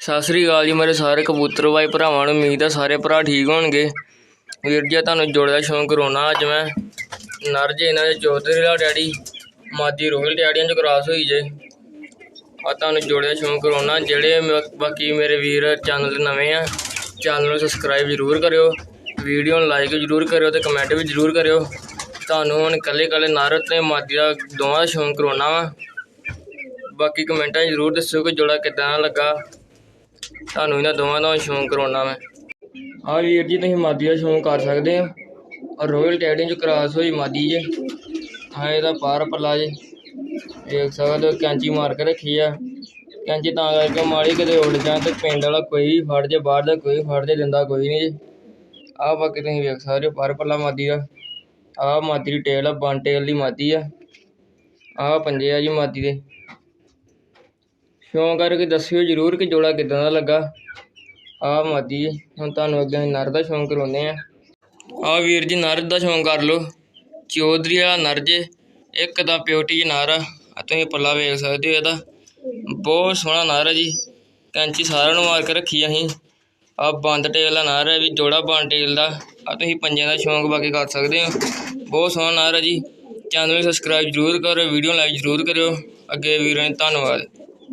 ਸਤਿ ਸ੍ਰੀ ਅਕਾਲ ਜੀ ਮੇਰੇ ਸਾਰੇ ਕਬੂਤਰ ਭਾਈ ਭਰਾਵਾਂ ਨੂੰ, ਉਮੀਦ ਆ ਸਾਰੇ ਭਰਾ ਠੀਕ ਹੋਣਗੇ। ਵੀਰ ਜੀ ਤੁਹਾਨੂੰ ਜੋੜਦਾ ਸ਼ੌਂਕ ਕਰਾਉਣਾ ਅੱਜ ਮੈਂ। ਨਰ ਜੇ ਇਹਨਾਂ ਦੇ ਚੌਧਰੀ ਦਾ ਡੈਡੀ, ਮਾਦੀ ਰੋਹਿਲ ਡੈਡੀਆਂ ਚ ਕਰਾਸ ਹੋਈ ਜੇ। ਆ ਤੁਹਾਨੂੰ ਜੋੜਿਆ ਸ਼ੌਂਕ ਕਰਾਉਣਾ ਜਿਹੜੇ ਮ- ਬਾਕੀ ਮੇਰੇ ਵੀਰ ਚੈਨਲ ਨਵੇਂ ਆ ਚੈਨਲ ਨੂੰ ਸਬਸਕ੍ਰਾਈਬ ਜ਼ਰੂਰ ਕਰਿਓ। ਵੀਡੀਓ ਨੂੰ ਲਾਈਕ ਜ਼ਰੂਰ ਕਰਿਓ ਤੇ ਕਮੈਂਟ ਵੀ ਜ਼ਰੂਰ ਕਰਿਓ। ਤੁਹਾਨੂੰ ਹੁਣ ਇਕੱਲੇ ਇਕੱਲੇ ਨਰ ਤੇ ਮਾਦੀ ਦਾ ਦੋਵਾਂ ਦਾ ਸ਼ੌਂਕ ਕਰਾਉਣਾ ਵਾ। ਬਾਕੀ ਕਮੈਂਟਾਂ ਜ਼ਰੂਰ ਦੱਸਿਓ ਕਿ ਜੋੜਾ ਕਿੱਦਾਂ ਦਾ ਲੱਗਾ। ਤੁਹਾਨੂੰ ਇਹਨਾਂ ਦੋਵਾਂ ਦਾ ਸ਼ੌਂਕ ਕਰਾਉਣਾ ਮੈਂ। ਆ ਵੀਰ ਜੀ, ਤੁਸੀਂ ਮਾਦੀ ਦਾ ਸ਼ੌਂਕ ਕਰ ਸਕਦੇ ਆ ਔਰ ਰੋਇਲ ਟੈਡਿੰਗ ਚ ਕਰਾਸ ਹੋਈ ਮਾਦੀ ਜੇ। ਹਾਂ, ਇਹਦਾ ਪਾਰ ਪੱਲਾ ਜੇ। ਦੇਖ ਸਕਦੇ ਹੋ, ਕੈਂਚੀ ਮਾਰ ਕੇ ਰੱਖੀ ਆ। ਕੈਂਚੀ ਤਾਂ ਕਰਕੇ ਮਾੜੀ ਕਿਤੇ ਉੱਡ ਜਾਂ ਤੇ ਪਿੰਡ ਵਾਲਾ ਕੋਈ ਵੀ ਫੜ ਜੇ, ਬਾਹਰ ਦਾ ਕੋਈ ਫੜ ਜੇ, ਦਿੰਦਾ ਕੋਈ ਨਹੀਂ ਜੀ। ਆਹ ਬਾਕੀ ਤੁਸੀਂ ਵੇਖ ਸਕਦੇ ਹੋ, ਪਰ ਪੱਲਾ ਮਾਦੀ ਦਾ। ਆਹ ਮਾਦੀ ਦੀ ਟੇਲ ਆ, ਬਨ ਟੇਲ ਦੀ ਮਾਦੀ ਆ। ਆਹ ਪੰਜੇ ਆ ਜੀ ਮਾਦੀ ਦੇ। ਸ਼ੌਂਕ ਕਰਕੇ ਦੱਸਿਓ ਜਰੂਰ ਕਿ ਜੋੜਾ ਕਿੱਦਾਂ ਦਾ ਲੱਗਾ। ਆਹ ਮਾਦੀ ਹੈ। ਹੁਣ ਤੁਹਾਨੂੰ ਅੱਗੇ ਨਰ ਦਾ ਸ਼ੌਂਕ ਕਰਾਉਂਦੇ ਆ ਆਹ ਵੀਰ ਜੀ ਨਰ ਦਾ ਸ਼ੌਂਕ ਕਰ ਲਓ। ਚੌਧਰੀ ਵਾਲਾ ਨਰ ਜੇ, ਇੱਕ ਦਾ ਪਿਓਟੀ ਨਰ ਆ, ਆਹ ਤੁਸੀਂ ਪੱਲਾ ਵੇਖ ਸਕਦੇ ਹੋ ਇਹਦਾ। ਬਹੁਤ ਸੋਹਣਾ ਨਰ ਹੈ ਜੀ। ਕੈਂਚੀ ਸਾਰਿਆਂ ਨੂੰ ਮਾਰ ਕੇ ਰੱਖੀ ਅਸੀਂ। ਆਹ ਬੰਦ ਟੇਲ ਦਾ ਨਰ ਹੈ ਵੀ, ਜੋੜਾ ਬੰਦ ਟੇਲ ਦਾ। ਆ ਤੁਸੀਂ ਪੰਜਾਂ ਦਾ ਸ਼ੌਂਕ ਬਾਕੀ ਕਰ ਸਕਦੇ ਹੋ। ਬਹੁਤ ਸੋਹਣਾ ਨਰ ਹੈ ਜੀ। ਚੈਨਲ ਨੂੰ ਸਬਸਕ੍ਰਾਈਬ ਜਰੂਰ ਕਰੋ ਵੀਡੀਓ ਲਾਈਕ ਜਰੂਰ ਕਰਿਓ। ਅੱਗੇ ਵੀਰਾਂ ਨੂੰ ਧੰਨਵਾਦ।